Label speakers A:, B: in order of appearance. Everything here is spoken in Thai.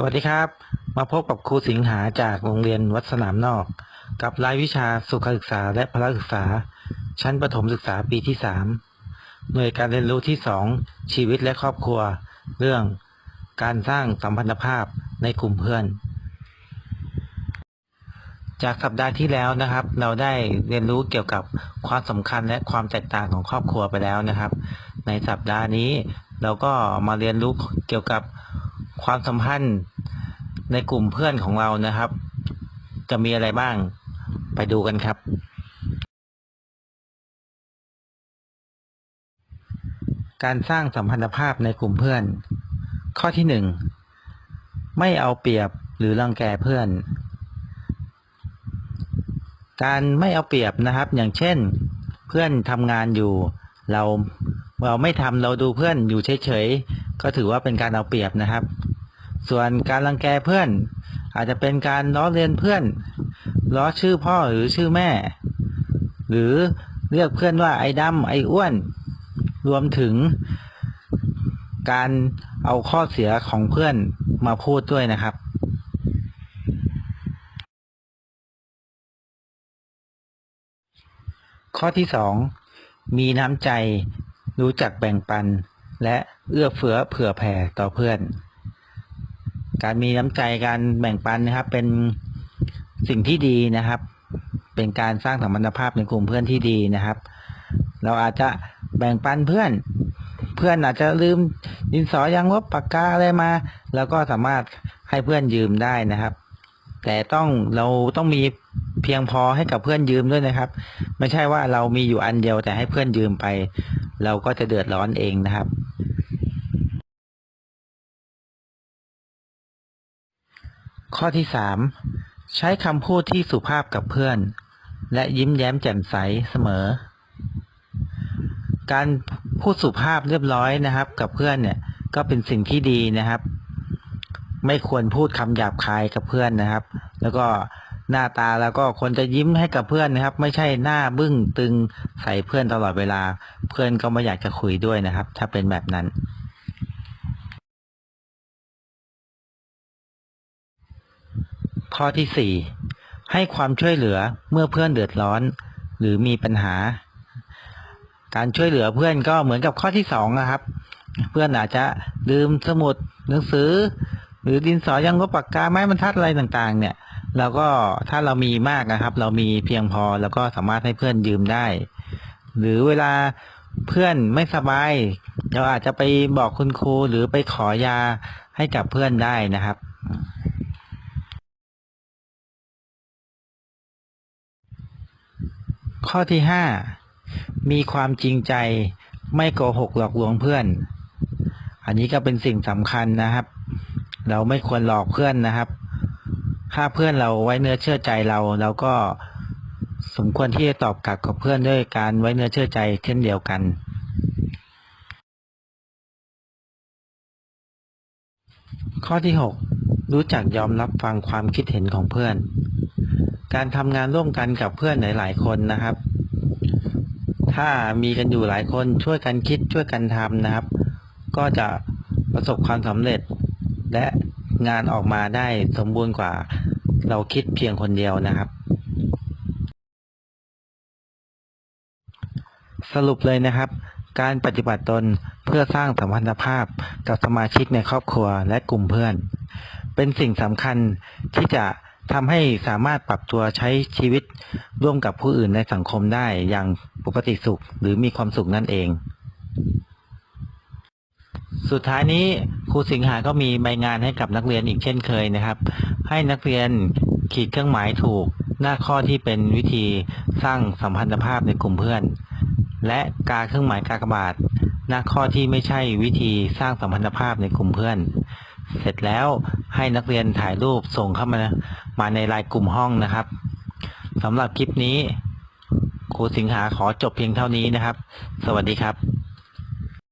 A: สวัสดีครับ มาพบกับครูสิงหาจากโรงเรียนวัดสนามนอก กับรายวิชาสุขศึกษาและพละศึกษา ชั้นประถมศึกษาปีที่ 3 หน่วยการเรียนรู้ที่ 2 ชีวิตและครอบครัว เรื่อง การสร้างสัมพันธภาพในกลุ่มเพื่อน จากสัปดาห์ที่แล้วนะครับ เราได้เรียนรู้เกี่ยวกับความสำคัญและความแตกต่างของครอบครัวไปแล้วนะครับ ในสัปดาห์นี้เราก็มาเรียนรู้เกี่ยวกับ ความสัมพันธ์ในกลุ่มเพื่อนของเรานะครับ จะมีอะไรบ้างไปดูกันครับ การสร้างสัมพันธภาพในกลุ่มเพื่อน ข้อที่หนึ่งไม่เอาเปรียบหรือรังแกเพื่อน การไม่เอาเปรียบนะครับ อย่างเช่น เพื่อนทำงานอยู่ เราเราไม่ทำเราดูเพื่อนอยู่เฉยๆ ก็ถือว่าเป็นการเอาเปรียบนะครับ ส่วนการรังแกเพื่อน อาจจะเป็นการล้อเลียนเพื่อน ล้อชื่อพ่อหรือชื่อแม่ หรือเรียกเพื่อนว่าไอ้ดำไอ้อ้วน รวมถึง การเอาข้อเสียของเพื่อนมาพูดด้วยนะครับข้อที่สองมีน้ำใจ รู้จักแบ่งปัน และ เอื้อเฟื้อเผื่อแผ่ต่อเพื่อน การมีน้ำใจการแบ่งปันนะครับ เป็นสิ่งที่ดีนะครับ เป็นการสร้างสัมพันธภาพในกลุ่มเพื่อนที่ดีนะครับ เราอาจจะแบ่งปันเพื่อน เพื่อนอาจจะลืมดินสอยางลบปากกาอะไรมาเราก็สามารถให้เพื่อนยืมได้นะครับ แต่ต้องเราต้องมีเพียงพอให้กับเพื่อนยืมด้วยนะครับ ไม่ใช่ว่าเรามีอยู่อันเดียวแต่ให้เพื่อนยืมไป เราก็จะเดือดร้อนเองนะครับ ข้อที่สามใช้คำพูดที่สุภาพกับเพื่อน และยิ้มแย้มแจ่มใสเสมอ การพูดสุภาพเรียบร้อยนะครับ กับเพื่อนเนี่ยก็เป็นสิ่งที่ดีนะครับ ไม่ควรพูดคำหยาบคายกับเพื่อนนะครับ แล้วก็หน้าตาแล้วก็ควรจะยิ้มให้กับเพื่อนนะครับ ไม่ใช่หน้าบึ้งตึงใส่เพื่อนตลอดเวลา เพื่อนก็ไม่อยากจะคุยด้วยนะครับ ถ้าเป็นแบบนั้น ข้อที่สี่ให้ความช่วยเหลือเมื่อเพื่อนเดือดร้อน หรือมีปัญหา การช่วยเหลือเพื่อนก็เหมือนกับข้อที่สองนะครับ เพื่อนอาจจะลืมสมุดหนังสือ หรือดินสอยังลบปากกาไม้บรรทัดอะไรต่างๆ เนี่ยเราก็ถ้าเรามีมากนะครับ เรามีเพียงพอแล้วก็สามารถให้เพื่อนยืมได้ หรือเวลาเพื่อนไม่สบาย เราอาจจะไปบอกคุณครูหรือไปขอยาให้กับเพื่อนได้นะครับ ข้อที่ห้ามีความจริงใจไม่โกหกหลอกลวงเพื่อน อันนี้ก็เป็นสิ่งสำคัญนะครับ เราไม่ควรหลอกเพื่อนนะครับ ถ้าเพื่อนเราไว้เนื้อเชื่อใจเราเราก็สมควรที่จะตอบกลับกับเพื่อนด้วยการไว้เนื้อเชื่อใจเช่นเดียวกัน ข้อที่หกรู้จักยอมรับฟังความคิดเห็นของเพื่อน การทำงานร่วมกันกับเพื่อนหลาย ๆ คนนะครับ ถ้ามีกันอยู่หลายคนช่วยกันคิดช่วยกันทำนะครับ ก็จะประสบความสำเร็จ และงานออกมาได้สมบูรณ์กว่าเราคิดเพียงคนเดียวนะครับ สรุปเลยนะครับ การปฏิบัติตนเพื่อสร้างสัมพันธภาพกับสมาชิกในครอบครัวและกลุ่มเพื่อน เป็นสิ่งสำคัญที่จะ ทำให้สามารถปรับตัวใช้ชีวิตร่วมกับผู้อื่นในสังคมได้อย่างปกติสุขหรือมีความสุขนั่นเอง สุดท้ายนี้ครูสิงหาก็มีใบงานให้กับนักเรียนอีกเช่นเคยนะครับ ให้นักเรียนขีดเครื่องหมายถูก หน้าข้อที่เป็นวิธีสร้างสัมพันธภาพในกลุ่มเพื่อน และกาเครื่องหมายกากบาทหน้าข้อที่ไม่ใช่วิธีสร้างสัมพันธภาพในกลุ่มเพื่อน เสร็จแล้วให้นักเรียนถ่ายรูปส่งเข้ามามาในไลน์กลุ่มห้องนะครับสำหรับคลิปนี้ครูสิงหาขอจบเพียงเท่านี้นะครับ สวัสดีครับ